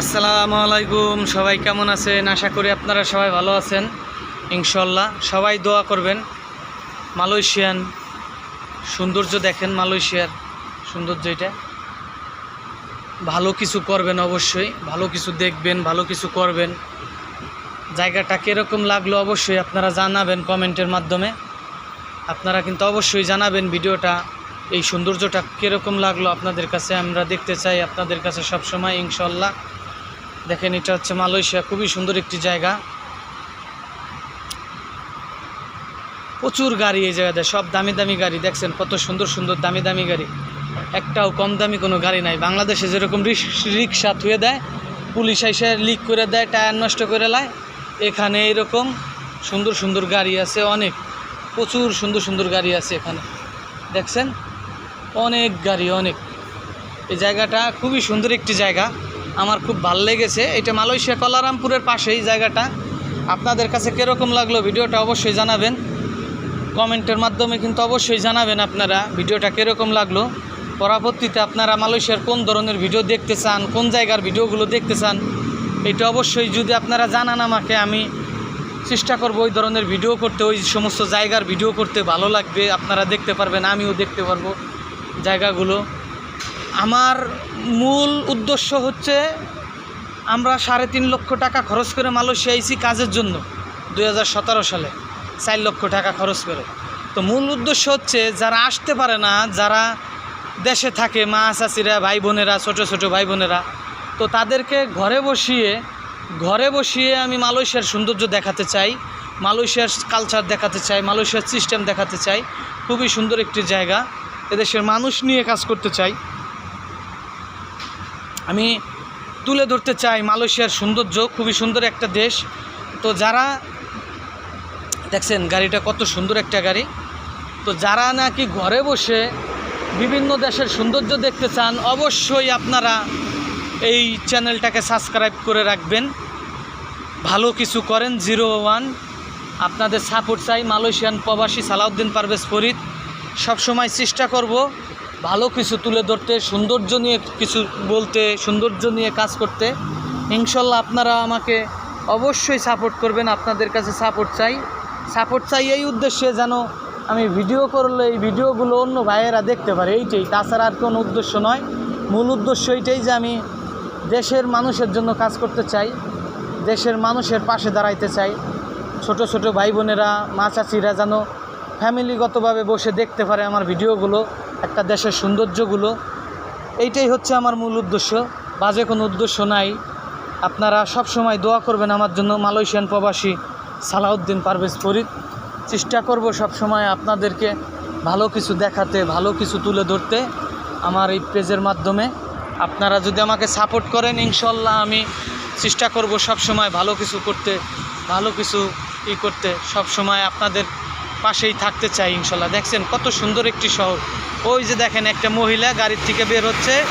আসসালামু আলাইকুম, সবাই কেমন আছেন? আশা করি আপনারা সবাই ভালো আছেন ইনশাল্লাহ সবাই দোয়া করবেন। মালয়েশিয়ান সৌন্দর্য দেখেন, মালয়েশিয়ার সৌন্দর্য এটা। ভালো কিছু করবেন অবশ্যই, ভালো কিছু দেখবেন, ভালো কিছু করবেন। জায়গাটা কীরকম লাগল অবশ্যই আপনারা জানাবেন কমেন্টের মাধ্যমে। আপনারা কিন্তু অবশ্যই জানাবেন ভিডিওটা, এই সৌন্দর্যটা কীরকম লাগল আপনাদের কাছে, আমরা দেখতে চাই আপনাদের কাছে সবসময় ইনশাল্লাহ দেখেন, এটা হচ্ছে মালয়েশিয়া, খুবই সুন্দর একটি জায়গা। প্রচুর গাড়ি এই জায়গাতে, সব দামি দামি গাড়ি। দেখছেন কত সুন্দর সুন্দর দামি দামি গাড়ি। একটাও কম দামি কোনো গাড়ি নাই। বাংলাদেশে যেরকম রিক্সা থুয়ে দেয়, পুলিশ এসে লিক করে দেয়, টায়ার নষ্ট করে লায়, এখানে এরকম সুন্দর সুন্দর গাড়ি আছে, অনেক। প্রচুর সুন্দর সুন্দর গাড়ি আছে এখানে। দেখছেন? অনেক গাড়ি, অনেক। এই জায়গাটা খুবই সুন্দর একটি জায়গা। আমার খুব ভালো লেগেছে। এটা মালয়েশিয়া কলারামপুরের পাশেই জায়গাটা। আপনাদের কাছে কীরকম লাগল ভিডিওটা অবশ্যই জানাবেন। কমেন্টের মাধ্যমে কিন্তু অবশ্যই জানাবেন আপনারা ভিডিওটা কীরকম লাগল। পরবর্তীতে আপনারা মালয়েশিয়ার কোন ধরনের ভিডিও দেখতে চান, কোন জায়গার ভিডিওগুলো দেখতে চান, এটা অবশ্যই যদি আপনারা জানান আমাকে, আমি চেষ্টা করব ওই ধরনের ভিডিও করতে, ওই সমস্ত জায়গার ভিডিও করতে। ভালো লাগবে, আপনারা দেখতে পারবেন, আমিও দেখতে পারব জায়গাগুলো। আমার মূল উদ্দেশ্য হচ্ছে আমরা সাড়ে তিন লক্ষ টাকা খরচ করে মালয়েশিয়া আইছি কাজের জন্য দু হাজার সতেরো সালে চার লক্ষ টাকা খরচ করে। তো মূল উদ্দেশ্য হচ্ছে যারা আসতে পারে না, যারা দেশে থাকে, মা চাচিরা, ভাই বোনেরা, ছোট ছোট ভাই বোনেরা, তো তাদেরকে ঘরে বসিয়ে ঘরে বসিয়ে আমি মালয়েশিয়ার সৌন্দর্য দেখাতে চাই, মালয়েশিয়ার কালচার দেখাতে চাই, মালয়েশিয়ার সিস্টেম দেখাতে চাই। খুবই সুন্দর একটি জায়গা। এদেশের মানুষ নিয়ে কাজ করতে চাই। আমি তুলে ধরতে চাই মালয়েশিয়ার সৌন্দর্য, খুবই সুন্দর একটা দেশ। তো যারা, দেখছেন গাড়িটা কত সুন্দর একটা গাড়ি। তো যারা নাকি ঘরে বসে বিভিন্ন দেশের সৌন্দর্য দেখতে চান, অবশ্যই আপনারা এই চ্যানেলটাকে সাবস্ক্রাইব করে রাখবেন। ভালো কিছু করেন, জিরো ওয়ান। আপনাদের সাপোর্ট চাই মালয়েশিয়ান প্রবাসী সালাউদ্দিন পারভেজ ফরিদ। সবসময় চেষ্টা করব ভালো কিছু তুলে ধরতে, সৌন্দর্য নিয়ে কিছু বলতে, সৌন্দর্য নিয়ে কাজ করতে। ইনশাল্লাহ আপনারা আমাকে অবশ্যই সাপোর্ট করবেন, আপনাদের কাছে সাপোর্ট চাই। সাপোর্ট চাই এই উদ্দেশ্যে যেন আমি ভিডিও করলে এই ভিডিওগুলো অন্য ভাইয়েরা দেখতে পারে, এইটাই। তাছাড়া আর কোনো উদ্দেশ্য নয়। মূল উদ্দেশ্য এইটাই যে আমি দেশের মানুষের জন্য কাজ করতে চাই, দেশের মানুষের পাশে দাঁড়াইতে চাই। ছোট ছোট ভাই বোনেরা, মা চাচিরা যেন ফ্যামিলিগতভাবে বসে দেখতে পারে আমার ভিডিওগুলো, একটা দেশের সৌন্দর্যগুলো। এইটাই হচ্ছে আমার মূল উদ্দেশ্য। বাজে কোনো উদ্দেশ্য নাই। আপনারা সব সময় দোয়া করবেন আমার জন্য। মালয়েশিয়ান প্রবাসী সালাউদ্দিন পারভেজ ফরিদ। চেষ্টা করব সব সময় আপনাদেরকে ভালো কিছু দেখাতে, ভালো কিছু তুলে ধরতে আমার এই পেজের মাধ্যমে। আপনারা যদি আমাকে সাপোর্ট করেন, ইনশাল্লাহ আমি চেষ্টা করব সব সময় ভালো কিছু করতে, ভালো কিছু ই করতে। সব সময় আপনাদের পাশেই থাকতে চাই ইনশাল্লাহ। দেখছেন কত সুন্দর একটি শহর। ওই যে দেখেন একটা মহিলা গাড়ির থেকে বের হচ্ছে,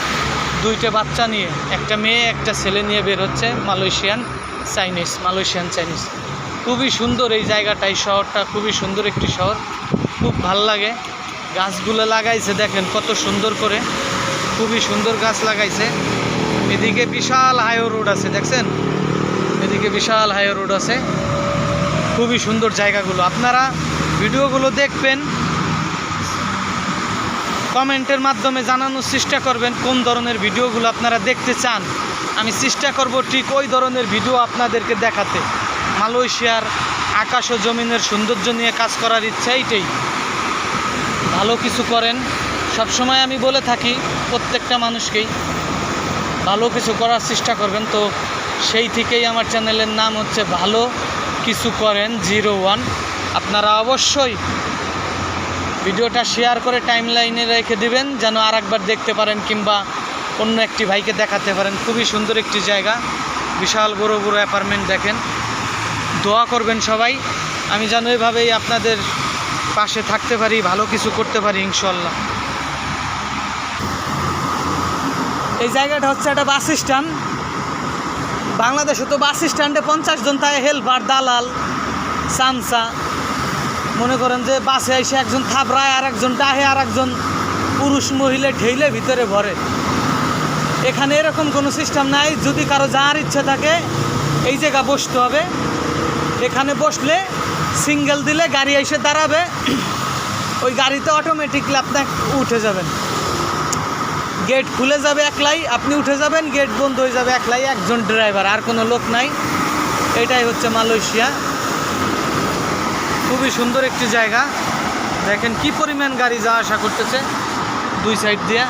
দুইটা বাচ্চা নিয়ে, একটা মেয়ে, একটা ছেলে নিয়ে বের হচ্ছে, মালয়েশিয়ান চাইনিজ মালয়েশিয়ান চাইনিজ। খুবই সুন্দর এই জায়গাটা, এই শহরটা খুবই সুন্দর একটি শহর। খুব ভালো লাগে। গাছগুলো লাগাইছে, দেখেন কত সুন্দর করে। খুবই সুন্দর গাছ লাগাইছে। এদিকে বিশাল হাইও রোড আছে, দেখছেন? এদিকে বিশাল হাইও রোড আছে। খুবই সুন্দর জায়গাগুলো। আপনারা ভিডিওগুলো দেখবেন। কমেন্টের মাধ্যমে জানানোর চেষ্টা করবেন কোন ধরনের ভিডিওগুলো আপনারা দেখতে চান। আমি চেষ্টা করব ঠিক ওই ধরনের ভিডিও আপনাদেরকে দেখাতে। মালয়েশিয়ার আকাশ ও জমিনের সৌন্দর্য নিয়ে কাজ করার ইচ্ছা এইটাই। ভালো কিছু করেন। সবসময় আমি বলে থাকি, প্রত্যেকটা মানুষকেই ভালো কিছু করার চেষ্টা করবেন। তো সেই থেকেই আমার চ্যানেলের নাম হচ্ছে ভালো কিছু করেন জিরো ওয়ান। আপনারা অবশ্যই ভিডিওটা শেয়ার করে টাইম লাইনে রেখে দিবেন, যেন আর একবার দেখতে পারেন কিংবা অন্য একটি ভাইকে দেখাতে পারেন। খুবই সুন্দর একটি জায়গা, বিশাল বড় বড় অ্যাপার্টমেন্ট দেখেন। দোয়া করবেন সবাই, আমি যেন এভাবেই আপনাদের পাশে থাকতে পারি, ভালো কিছু করতে পারি ইনশাল্লাহ এই জায়গাটা হচ্ছে একটা বাস স্ট্যান্ড। বাংলাদেশে তো বাস স্ট্যান্ডে পঞ্চাশ জন থাকে, হেল্পার, দালাল, সামসা। মনে করেন যে বাসে এসে একজন থাবড়ায় আর একজন ডাহে আর একজন পুরুষ মহিলা ঢেইলে ভিতরে ভরে। এখানে এরকম কোনো সিস্টেম নাই, যদি কারও যাওয়ার ইচ্ছা থাকে, এই জায়গা বসতে হবে। এখানে বসলে সিঙ্গেল দিলে গাড়ি এসে দাঁড়াবে, ওই গাড়িতে অটোমেটিকলি আপনি উঠে যাবেন। গেট খুলে যাবে একলাই, আপনি উঠে যাবেন গেট বন্ধ হয়ে যাবে একলাই, একজন ড্রাইভার আর কোনো লোক নাই। এটাই হচ্ছে মালয়েশিয়া। খুবই সুন্দর একটি জায়গা। দেখেন কি পরিমাণ গাড়ি যাওয়া আসা করতেছে। দুই সাইড দিয়ে।